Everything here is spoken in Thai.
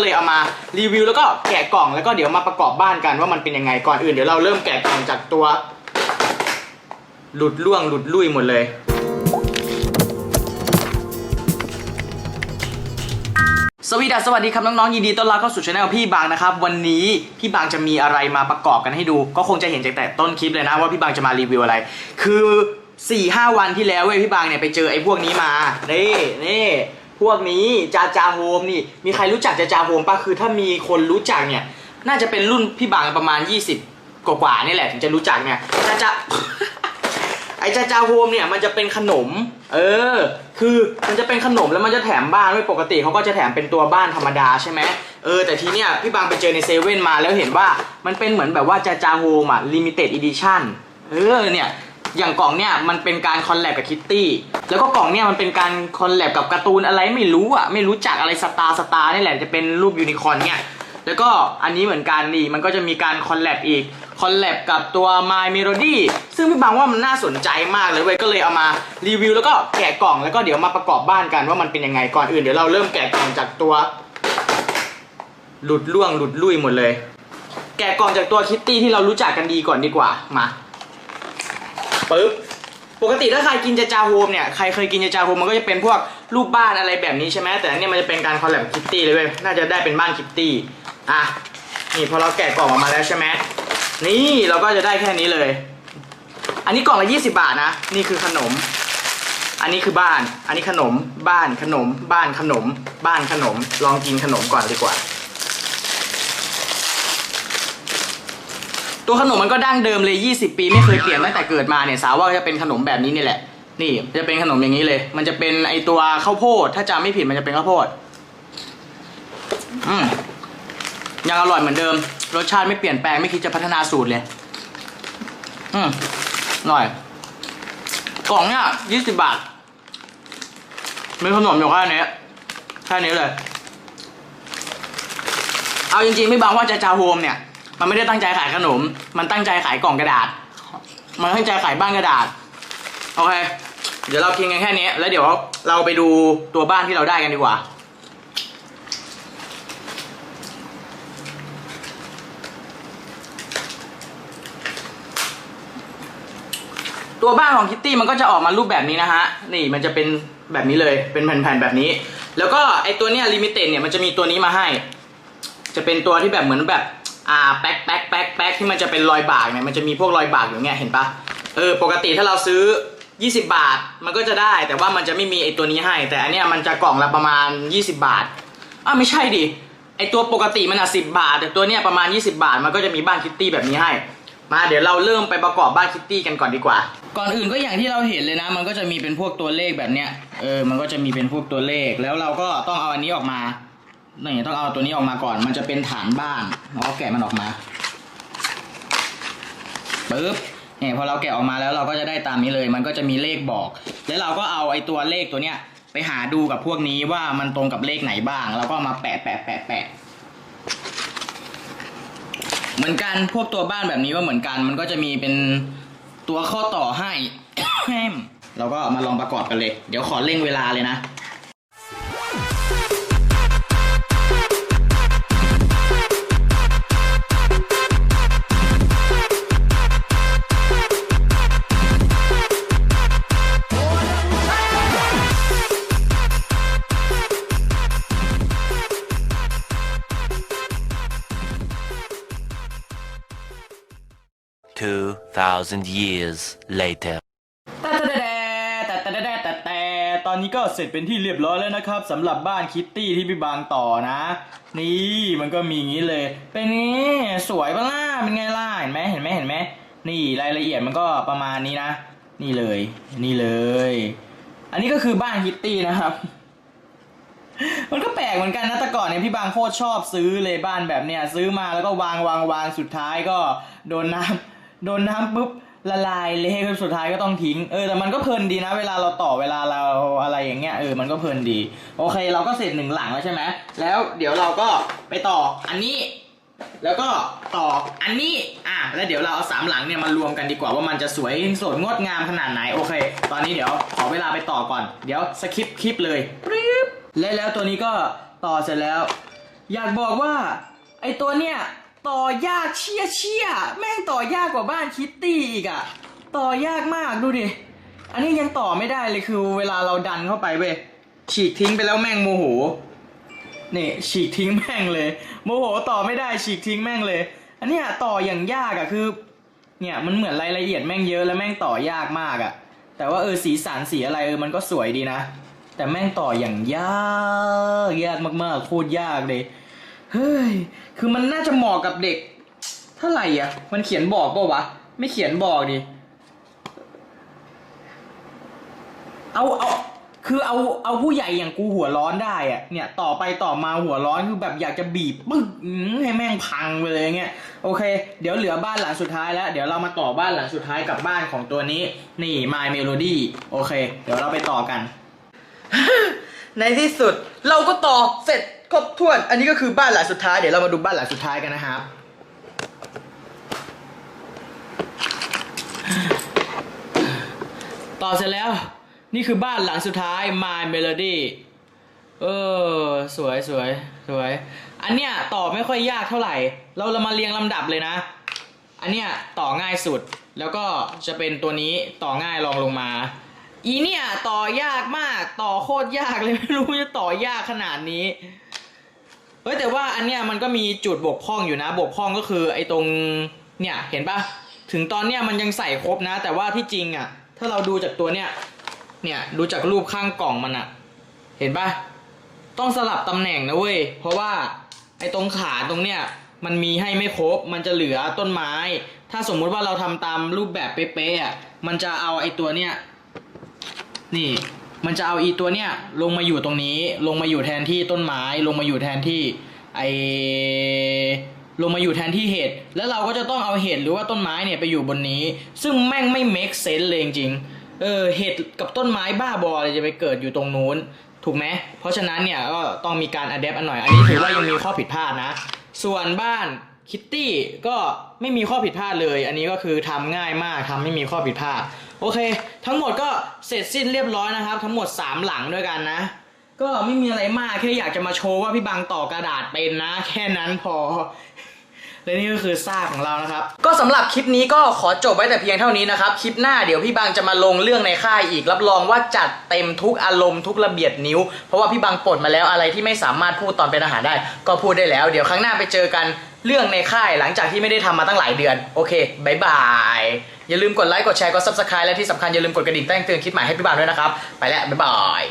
เลยเอามารีวิวแล้วก็แกะกล่องแล้วก็เดี๋ยวมาประกอบบ้านกันว่ามันเป็นยังไงก่อนอื่นเดี๋ยวเราเริ่มแกะกล่องจากตัว หลุดล่วงหลุดลุ่ยหมดเลยสวีดัสสวัสดีครับน้องๆยินดีต้อนรับเข้าสู่ช anel พี่บางนะครับ วันนี้พี่บางจะมีอะไรมาประกอบกันให้ดู ก็คงจะเห็นจากแต่ต้นคลิปเลยนะว่าพี่บางจะมารีวิวอะไร คือ4ี่ห้าวันที่แล้วเว้ยพี่บางเนี่ยไปเจอไอ้พวกนี้มานี่นี่ พวกนี้จาจาโฮมนี่มีใครรู้จักจาจาโฮมปะคือถ้ามีคนรู้จักเนี่ย น่าจะเป็นรุ่นพี่บางประมาณ 20 กว่าๆนี่แหละถึงจะรู้จักเนี่ยจาจาไอ้จาจาโฮมเนี่ยมันจะเป็นขนม เออ คือมันจะเป็นขนมแล้วมันจะแถมบ้านไม่ปกติเขาก็จะแถมเป็นตัวบ้านธรรมดาใช่ไหมเออแต่ทีเนี้ยพี่บางไปเจอในเซเว่นมาแล้วเห็นว่ามันเป็นเหมือนแบบว่าจาจาโฮมอะลิมิเต็ดอีดิชั่นเออเนี่ย อย่างกล่องเนี่ยมันเป็นการคอลแลบกับคิตตี้แล้วก็กล่องเนี่ยมันเป็นการคอลแลบกับการ์ตูนอะไรไม่รู้อะไม่รู้จักอะไรสตาร์สตาร์นี่แหละจะเป็นรูปยูนิคอร์นเนี่ยแล้วก็อันนี้เหมือนกันนี่มันก็จะมีการคอลแลบอีกคอลแลบกับตัว My Melody ซึ่งพี่บางว่ามันน่าสนใจมากเลยเว้ยก็เลยเอามารีวิวแล้วก็แกะกล่องแล้วก็เดี๋ยวมาประกอบบ้านกันว่ามันเป็นยังไงก่อนอื่นเดี๋ยวเราเริ่มแกะกล่องจากตัว หลุดล่วงหลุดลุ่ยหมดเลย แกะกล่องจากตัวคิตตี้ที่เรารู้จักกันดีก่อนดีกว่ามา ปึ๊บปกติถ้าใครกินจาจาโฮมเนี่ยใครเคยกินจาจาโฮมมันก็จะเป็นพวกรูปบ้านอะไรแบบนี้ใช่ไหมแต่อันนี้มันจะเป็นการคอลแลบคิตตี้เลยเว้ยน่าจะได้เป็นบ้านคิตตี้อะนี่พอเราแกะกล่องออกมาแล้วใช่ไหมนี่เราก็จะได้แค่นี้เลย อันนี้กล่องละ20 บาทนะ นี่คือขนม อันนี้คือบ้าน อันนี้ขนม บ้านขนม บ้านขนม บ้านขนม ลองกินขนมก่อนดีกว่า ตัวขนมมันก็ดั้งเดิมเลย 20 ปีไม่เคยเปลี่ยนตั้งแต่เกิดมาเนี่ยสาวว่าจะเป็นขนมแบบนี้นี่แหละ นี่จะเป็นขนมอย่างนี้เลย มันจะเป็นไอตัวข้าวโพด ถ้าจำไม่ผิดมันจะเป็นข้าวโพด อืมยังอร่อยเหมือนเดิม รสชาติไม่เปลี่ยนแปลงไม่คิดจะพัฒนาสูตรเลย อืมอร่อย กล่องเนี่ยยี่สิบบาท มีขนมอยู่แค่นี้แค่นี้เลย เอาจริงๆ ไม่บางว่าจะจาโฮมเนี่ย มันไม่ได้ตั้งใจขายขนม มันตั้งใจขายกล่องกระดาษ มันตั้งใจขายบ้านกระดาษ โอเค เดี๋ยวเรากินกันแค่นี้ แล้วเดี๋ยวเราไปดูตัวบ้านที่เราได้กันดีกว่า ตัวบ้านของคิตตี้มันก็จะออกมารูปแบบนี้นะฮะ นี่มันจะเป็นแบบนี้เลย เป็นแผ่นๆแบบนี้ แล้วก็ไอตัวเนี้ยลิมิเต็ดเนี่ยมันจะมีตัวนี้มาให้ จะเป็นตัวที่แบบเหมือนแบบ อ่าแป๊กแป๊กแป๊กแป๊กที่มันจะเป็นรอยบากเนี่ยมันจะมีพวกรอยบากอยู่เงี้ยเห็นปะเออปกติถ้าเราซื้อ 20 บาทมันก็จะได้ แต่ว่ามันจะไม่มีไอตัวนี้ให้ แต่อันเนี้ยมันจะกล่องละประมาณ 20 บาทอ้าวไม่ใช่ดิไอตัวปกติมันอะสิบาท แต่ตัวเนี้ยประมาณ 20 บาท มันก็จะมีบ้านคิตตี้แบบนี้ให้ มาเดี๋ยวเราเริ่มไปประกอบบ้านคิตตี้กันก่อนดีกว่า ก่อนอื่นก็อย่างที่เราเห็นเลยนะ มันก็จะมีเป็นพวกตัวเลขแบบเนี้ยเออมันก็จะมีเป็นพวกตัวเลขแล้วเราก็ต้องเอาอันนี้ออกมา นี่ต้องเอาตัวนี้ออกมาก่อน มันจะเป็นฐานบ้านเราก็แกะมันออกมาปึ๊บเนี่ยพอเราแกะออกมาแล้วเราก็จะได้ตามนี้เลย มันก็จะมีเลขบอก แล้วเราก็เอาไอ้ตัวเลขตัวเนี้ย ไปหาดูกับพวกนี้ว่ามันตรงกับเลขไหนบ้าง เราก็มาแปะแปะแปะแปะเหมือนกันพวกตัวบ้านแบบนี้ก็เหมือนกัน มันก็จะมีเป็นตัวข้อต่อให้ เราก็มาลองประกอบกันเลย เดี๋ยวขอเร่งเวลาเลยนะ 2,000 years later. แต่แต่แต่แต่แต่แต่แต่ตอนนี้ก็เสร็จเป็นที่เรียบร้อยแล้วนะครับสำหรับบ้านคิตตี้ที่พี่บางต่อนะ นี่มันก็มีอย่างนี้เลย เป็นนี่สวยปะล่ะเป็นไงล่ะเห็นไหมเห็นไหมเห็นไหมนี่รายละเอียดมันก็ประมาณนี้นะ นี่เลย นี่เลย อันนี้ก็คือบ้านคิตตี้นะครับมันก็แปลกเหมือนกันนะแต่ก่อนเนี่ยพี่บางโคตรชอบซื้อเลยบ้านแบบเนี้ยซื้อมาแล้วก็วางวางวางสุดท้ายก็โดนน้ำ โดนน้ำปุ๊บละลายเละสุดท้ายก็ต้องทิ้ง เออแต่มันก็เพลินดีนะ เวลาเราต่อเวลาเราอะไรอย่างเงี้ยเออมันก็เพลินดี โอเค เราก็เสร็จหนึ่งหลังแล้วใช่ไหมแล้วเดี๋ยวเราก็ไปต่ออันนี้ แล้วก็ต่ออันนี้อะแล้วเดี๋ยวเราเอาสามหลังเนี่ยมารวมกันดีกว่าว่ามันจะสวยสดงดงามขนาดไหนโอเค ตอนนี้เดี๋ยวขอเวลาไปต่อก่อน เดี๋ยวสคิปคลิปเลยปึ๊บและแล้วตัวนี้ก็ต่อเสร็จแล้ว อยากบอกว่าไอตัวเนี้ย ต่อยากเชี่ยเชี่ยแม่งต่อยากกว่าบ้านคิตตี้อีกอะต่อยากมากดูดิ อันนี้ยังต่อไม่ได้เลยคือเวลาเราดันเข้าไปเว้ยฉีกทิ้งไปแล้วแม่งโมโหนี่ฉีกทิ้งแม่งเลย โมโหต่อไม่ได้ฉีกทิ้งแม่งเลย อันนี้ต่ออย่างยากอะคือ เนี่ยมันเหมือนรายละเอียดแม่งเยอะแล้วแม่งต่อยากมากอะแต่ว่าเออสีสันสีอะไรเออมันก็สวยดีนะ แต่แม่งต่ออย่างยากยากมากๆโคตรยากเลย เฮ้ย คือมันน่าจะเหมาะกับเด็ก เท่าไหร่อะ มันเขียนบอกเปล่าวะ ไม่เขียนบอกดิ เอาเอาคือเอาเอาผู้ใหญ่อย่างกูหัวร้อนได้อะเนี่ย ต่อไปต่อมาหัวร้อนคือแบบอยากจะบีบปึ๊กให้แม่งพังไปเลยอย่างเงี้ยโอเค เดี๋ยวเหลือบ้านหลังสุดท้ายแล้ว เดี๋ยวเรามาต่อบ้านหลังสุดท้ายกับบ้านของตัวนี้ นี่ My Melody โอเค เดี๋ยวเราไปต่อกัน ในที่สุด เราก็ต่อเสร็จ ครบถ้วน อันนี้ก็คือบ้านหลังสุดท้าย เดี๋ยวเรามาดูบ้านหลังสุดท้ายกันนะครับ ต่อเสร็จแล้ว นี่คือบ้านหลังสุดท้าย My Melody เออ สวยสวยสวย อันเนี้ยต่อไม่ค่อยยากเท่าไหร่ เราเรามาเรียงลำดับเลยนะ อันเนี้ยต่อง่ายสุด แล้วก็จะเป็นตัวนี้ต่อง่ายรองลงมา อีเนี่ยต่อยากมาก ต่อโคตรยากเลยไม่รู้จะต่อยากขนาดนี้ เฮ้ยแต่ว่าอันเนี้ยมันก็มีจุดบกพร่องอยู่นะ บกพร่องก็คือไอ้ตรงเนี่ยเห็นปะถึงตอนเนี้ยมันยังใส่ครบนะ แต่ว่าที่จริงอะ ถ้าเราดูจากตัวเนี้ยเนี่ยดูจากรูปข้างกล่องมันอะ เห็นปะต้องสลับตำแหน่งนะเว้ยเพราะว่าไอ้ตรงขาตรงเนี้ยมันมีให้ไม่ครบ มันจะเหลือต้นไม้ ถ้าสมมุติว่าเราทำตามรูปแบบเป๊ะๆอะมันจะเอาไอ้ตัวเนี้ยนี่ มันจะเอาอีตัวเนี้ยลงมาอยู่ตรงนี้ ลงมาอยู่แทนที่ต้นไม้ ลงมาอยู่แทนที่ไอลงมาอยู่แทนที่เห็ดแล้วเราก็จะต้องเอาเห็ดหรือว่าต้นไม้เนี่ยไปอยู่บนนี้ ซึ่งแม่งไม่ make sense เลยจริงเออเห็ดกับต้นไม้บ้าบอเลยจะไปเกิดอยู่ตรงนู้น ถูกไหมเพราะฉะนั้นเนี่ยก็ต้องมีการอัดแอปอันหน่อย อันนี้ถือว่ายังมีข้อผิดพลาดนะ ส่วนบ้านคิตตี้ก็ไม่มีข้อผิดพลาดเลย อันนี้ก็คือทำง่ายมากทำไม่มีข้อผิดพลาด โอเค ทั้งหมดก็เสร็จสิ้นเรียบร้อยนะครับ ทั้งหมด 3 หลังด้วยกันนะ ก็ไม่มีอะไรมากแค่อยากจะมาโชว์ว่าพี่บางต่อกระดาษเป็นนะ แค่นั้นพอ และนี่ก็คือซากของเรานะครับ ก็สำหรับคลิปนี้ก็ขอจบไว้แต่เพียงเท่านี้นะครับ คลิปหน้าเดี๋ยวพี่บังจะมาลงเรื่องในค่ายอีก รับรองว่าจัดเต็มทุกอารมณ์ทุกระเบียดนิ้ว เพราะว่าพี่บังปลดมาแล้วอะไรที่ไม่สามารถพูดตอนเป็นอาหารได้ ก็พูดได้แล้ว เดี๋ยวครั้งหน้าไปเจอกันเรื่องในค่ายหลังจากที่ไม่ได้ทำมาตั้งหลายเดือน โอเคบายบาย อย่าลืมกดไลค์ กดแชร์ กด subscribe และที่สำคัญอย่าลืมกดกระดิ่งแจ้งเตือนคลิปใหม่ให้พี่บังด้วยนะครับ ไปแล้วบายบาย